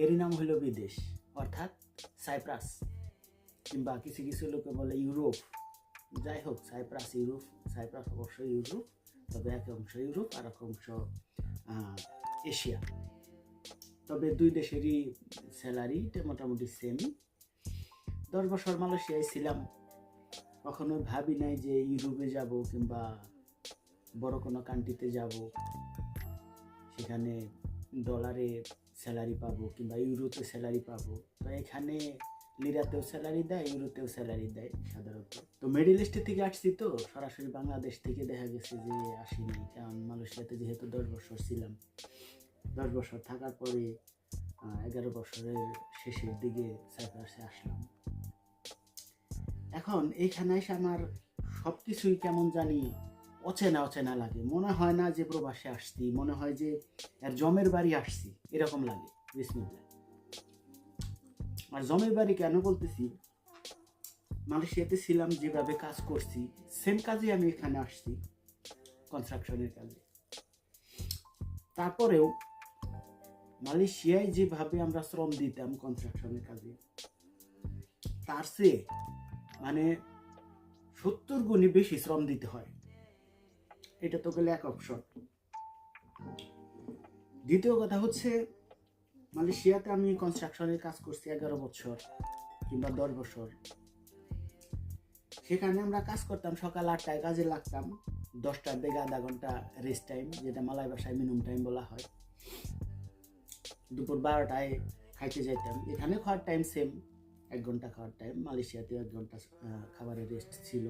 এরই নাম হলো বিদেশ, অর্থাৎ সাইপ্রাস, কিংবা কিছু কিছু লোকে বলে ইউরোপ। যাই হোক, সাইপ্রাস ইউরোপ, সাইপ্রাস অবশ্যই ইউরোপ, তবে এক অংশ ইউরোপ, আর এক অংশ এশিয়া। তবে দুই দেশেরই স্যালারিটা মোটামুটি সেমই দশ বছর মালয়েশিয়ায় ছিলাম। কখনো ভাবি নাই যে ইউরোপে যাব, কিংবা বড় কোনো কান্ট্রিতে যাব। সেখানে ডলারে স্যালারি পাবো কিংবা ইউরোতে স্যালারি পাবো। তো এখানে লিরাতেও স্যালারি দেয়, ইউরোতেও স্যালারি দেয় সাধারণত। তো মিডিল ইস্ট থেকে আসছি তো, সরাসরি বাংলাদেশ থেকে দেখা গেছে যে আসিনি, কারণ মালয়েশিয়াতে যেহেতু দশ বছর ছিলাম। দশ বছর থাকার পরে এগারো বছরের শেষের দিকে সাইপ্রাসে আসলাম। এখন এইখানে এসে আমার সব কিছুই কেমন জানি অচেনা অচেনা লাগে। মনে হয় না যে প্রবাসে আসছি, মনে হয় যে আর জমের বাড়ি আসছি, এরকম লাগে, বিসমিল্লাহ। আর জমের বাড়ি কেন বলতেছি? মালয়েশিয়াতে ছিলাম, যেভাবে কাজ করছি সেম কাজে আমি এখানে আসছি কনস্ট্রাকশনের কাজে। তারপরেও মালয়েশিয়ায় যেভাবে আমরা শ্রম দিতাম কনস্ট্রাকশনের কাজে, তার চেয়ে মানে সত্তর গুণে বেশি শ্রম দিতে হয়। এটা তো গেলে এক অপশন। দ্বিতীয় কথা হচ্ছে, মালয়েশিয়াতে আমি কনস্ট্রাকশনের কাজ করছি এগারো বছর কিংবা দশ বছর। সেখানে আমরা কাজ করতাম, সকাল আটটায় কাজে লাগতাম দশটার দিকে আধা ঘণ্টা রেস্ট টাইম যেটা মালয় ভাষায় মিনিমাম টাইম বলা হয়। দুপুর বারোটায় খাইতে যাইতাম। এখানে খাওয়ার টাইম সেম এক ঘণ্টা খাওয়ার টাইম মালয়েশিয়াতে এক ঘণ্টা খাবারের রেস্ট ছিল।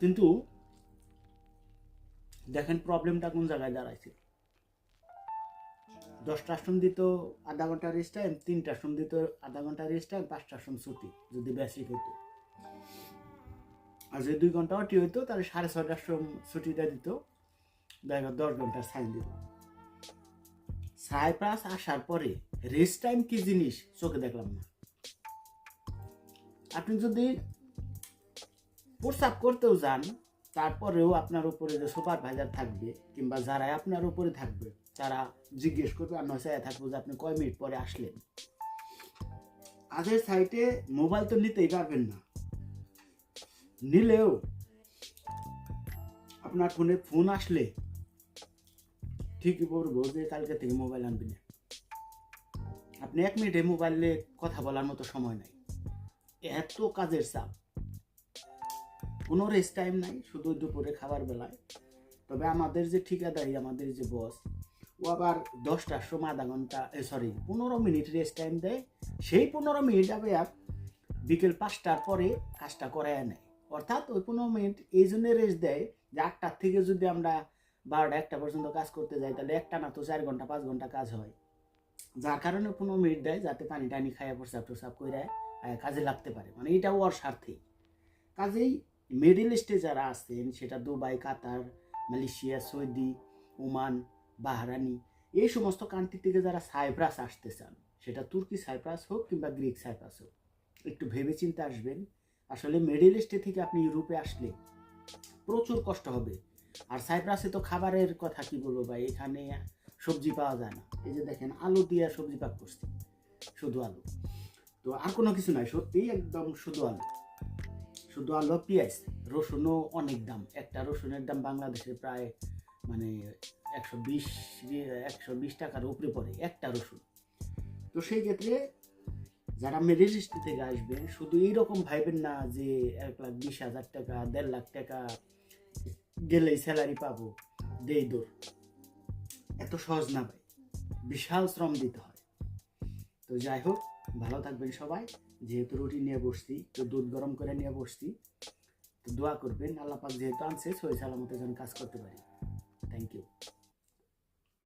কিন্তু দেখেন প্রবলেমটা কোন জায়গায় দাঁড়াইছে। দশটার সময় দিত, আধা ঘণ্টা রেস্ট টাইম তিনটা সময় দিত, আধা ঘণ্টা রেস্ট টাইম পাঁচটার সময় ছুটি, যদি বেসিক হতো আর যদি দুই ঘণ্টা অটি হইতো, তাহলে সাড়ে ছটার সময় ছুটিটা দিত, দেখা দশ ঘণ্টার সাইন দিত। সাইপ্রাস আসার পরে রেস্ট টাইম কি জিনিস? চোখে দেখলাম না। আপনি যদি প্রস্রাব করতেও যান, তারপরেও আপনার উপরে যে সুপারভাইজার থাকবে কিংবা যারা আপনার উপরে থাকবে, তারা জিজ্ঞেস করবে, আর নয় থাকব যে আপনি কয় মিনিট পরে আসলেন? আগের সাইটে মোবাইল তো নিতেই পারবেন না। নিলেও আপনার ফোনে ফোন আসলে ঠিকই বলব যে কালকে থেকে মোবাইল আনবি না। আপনি এক মিনিটে মোবাইলে কথা বলার মতো সময় নাই। এত কাজের চাপ। কোনো রেস্ট টাইম নাই, শুধু দুপুরে খাবার বেলায়। তবে আমাদের যে ঠিকাদারি, আমাদের যে বস ও আবার দশটার সময় আধা ঘণ্টা সরি পনেরো মিনিট রেস্ট টাইম দেয়। সেই পনেরো মিনিট যাবে আর বিকেল পাঁচটার পরে কাজটা করায় নেয়। অর্থাৎ ওই পনেরো মিনিট এই জন্য রেস্ট দেয় যে আটটার থেকে যদি আমরা বারোটা, একটা পর্যন্ত কাজ করতে যাই, তাহলে একটা না তো চার ঘণ্টা, পাঁচ ঘণ্টা কাজ হয়। যার কারণে পনেরো মিনিট দেয়, যাতে পানি টানি খাইয়া প্রসাব টসাব করে কাজে লাগতে পারে। মানে এটাও ওর স্বার্থেই। কাজেই মিডিল ইস্টে যারা আছেন, সেটা Dubai, Qatar, Malaysia, Saudi, Oman Bahrain এই সমস্ত কান্ট্রি থেকে যারা সাইপ্রাস আসতে চান, সেটা তুর্কি সাইপ্রাস হোক কিংবা গ্রিক সাইপ্রাস হোক, একটু ভেবে চিন্তে আসবেন। আসলে মিডিল ইস্টে থেকে আপনি ইউরোপে আসলে প্রচুর কষ্ট হবে। আর সাইপ্রাসে তো খাবারের কথা কি বলব ভাই, এখানে সবজি পাওয়া যায় না। এই যে দেখেন, আলু দিয়ে সবজি পাক করছি, শুধু আলু। তো আর কোনো কিছু নাই সত্যি একদম শুধু আলু। শুধু আলু পেঁয়াজ, রসুনও অনেক দাম। একটা রসুনের দাম বাংলাদেশে প্রায় মানে একশো বিশ একশো বিশ টাকার উপরে পড়ে একটা রসুন। তো সেই ক্ষেত্রে যারা মিডিল ইস্ট থেকে আসবে, শুধু এইরকম ভাইবেন না যে এক লাখ বিশ হাজার টাকা, দেড় লাখ টাকা গেলেই স্যালারি পাবো, দেই দৌড়। এত সহজ না ভাই। বিশাল শ্রম দিতে হয়। তো যাই হোক, ভালো থাকবেন সবাই। যেহেতু রুটি নিয়ে বসছি, তো দুধ গরম করে নিয়ে বসছি, তো দোয়া করবেন, আল্লাহ পাক যেহেতু আনছে সই সালামতে যেন কাজ করতে পারি। Thank you